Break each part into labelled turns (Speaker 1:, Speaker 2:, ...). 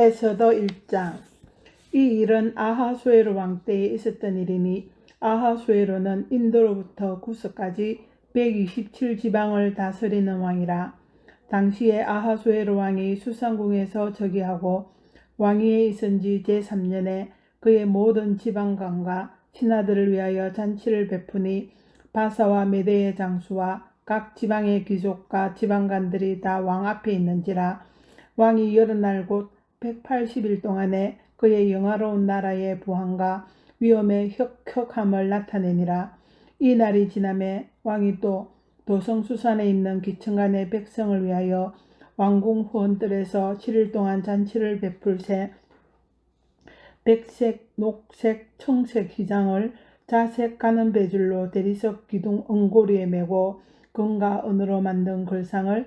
Speaker 1: 에서더 1장. 이 일은 아하수에로 왕 때에 있었던 일이니 아하수에로는 인도로부터 구스까지 127 지방을 다스리는 왕이라. 당시에 아하수에로 왕이 수상궁에서 저기하고 왕위에 있은 지 제3년에 그의 모든 지방관과 신하들을 위하여 잔치를 베푸니 바사와 메대의 장수와 각 지방의 귀족과 지방관들이 다 왕 앞에 있는지라 왕이 여러 날곧 180일 동안에 그의 영화로운 나라의 부항과 위엄의 혁혁함을 나타내니라. 이 날이 지남에 왕이 또 도성수산에 있는 기층간의 백성을 위하여 왕궁 후원들에서 7일 동안 잔치를 베풀세 백색, 녹색, 청색 희장을 자색 가는 배줄로 대리석 기둥 은고리에 메고 금과 은으로 만든 글상을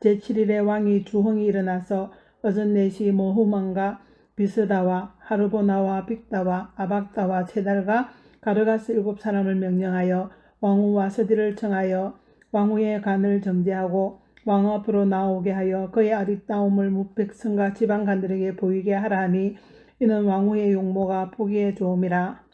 Speaker 1: 제7일에 왕이 주홍이 일어나서 어전 넷이 모후만과 비스다와 하르보나와 빅다와 아박다와 세달과 가르가스 일곱 사람을 명령하여 왕후 와스디를 청하여 왕후의 간을 정죄하고 왕 앞으로 나오게 하여 그의 아리따움을 무백성과 지방관들에게 보이게 하라 하니 이는 왕후의 용모가 보기에 좋음이라.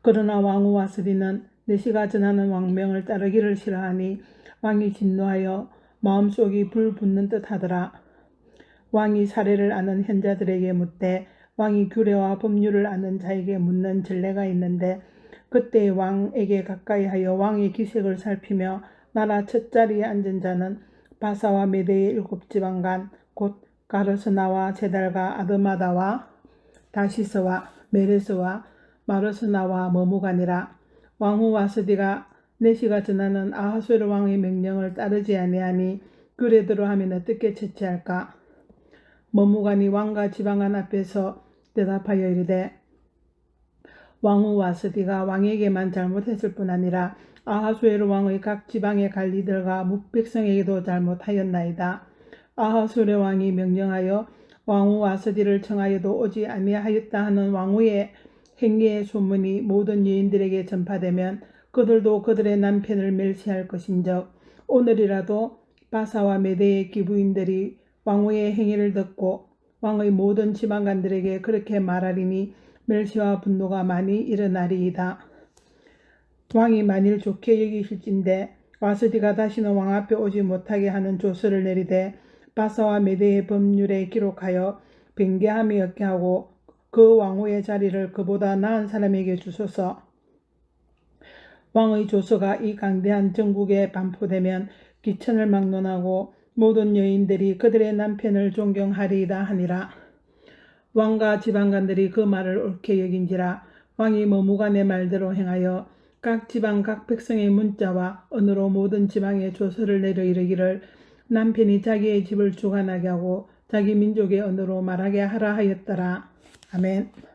Speaker 1: 그러나 왕후 와 스디는 내시가 전하는 왕명을 따르기를 싫어하니 왕이 진노하여 마음속이 불 붙는 듯 하더라. 왕이 사례를 아는 현자들에게 묻되 왕이 규례와 법률을 아는 자에게 묻는 전례가 있는데 그때 왕에게 가까이 하여 왕의 기색을 살피며 나라 첫 자리에 앉은 자는 바사와 메대의 일곱 지방간 곧 가르스나와 제달과 아드마다와 다시스와 메레스와 마르스나와 머무가니라 왕후 와스디가 내시가 전하는 아하수르 왕의 명령을 따르지 아니하니 그래대로 하면 어떻게 처치할까 머무간이 왕과 지방관 앞에서 대답하여 이르되 왕후 와스디가 왕에게만 잘못했을 뿐 아니라 아하수에르 왕의 각 지방의 관리들과 묵백성에게도 잘못하였나이다. 아하수에르 왕이 명령하여 왕후 와스디를 청하여도 오지 아니하였다 하는 왕후의 행위의 소문이 모든 여인들에게 전파되면 그들도 그들의 남편을 멸시할 것인적 오늘이라도 바사와 메대의 기부인들이 왕후의 행위를 듣고 왕의 모든 지방관들에게 그렇게 말하리니 멸시와 분노가 많이 일어나리이다. 왕이 만일 좋게 여기실진데 와스디가 다시는 왕 앞에 오지 못하게 하는 조서를 내리되 바사와 메대의 법률에 기록하여 변개함이 없게 하고 그 왕후의 자리를 그보다 나은 사람에게 주소서. 왕의 조서가 이 강대한 전국에 반포되면 기천을 막론하고 모든 여인들이 그들의 남편을 존경하리이다 하니라. 왕과 지방관들이 그 말을 옳게 여긴지라 왕이 머무간의 말대로 행하여 각 지방 각 백성의 문자와 언어로 모든 지방에 조서를 내려 이르기를 남편이 자기의 집을 주관하게 하고 자기 민족의 언어로 말하게 하라 하였더라. 아멘.